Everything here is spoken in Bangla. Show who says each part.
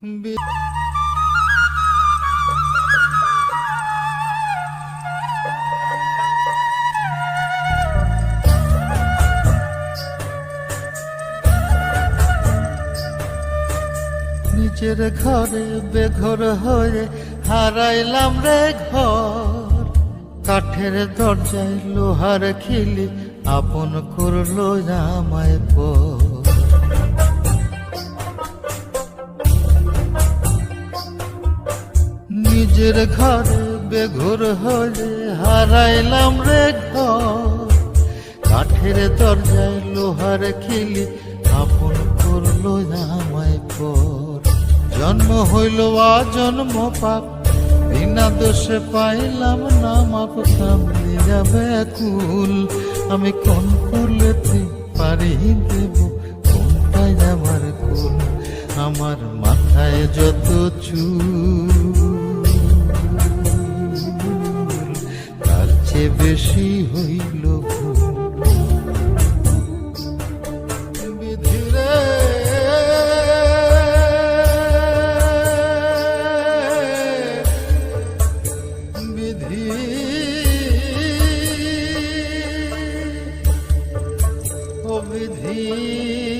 Speaker 1: নিজের ঘরে বেঘর হয়ে হারাইলাম রে ঘর। কাঠের দরজায় লোহার খিলি আপন করল আমায় পর। নিজের ঘরে বেঘর হয়ে হারাইলাম রে ঘর। কাঠের দরজায় লোহার খেলি আপন করল আমায় পর। জন্ম হইল জন্ম পাপ, বিনা দোষে পাইলাম না মাপ। কামলি যাবে কুল, আমি কোন কুলেতে পারি দেব? কোনটাই আমার কুল? আমার মাথায় যত চুল। চেয়ে বেশি হইল বিধি ও বিধি।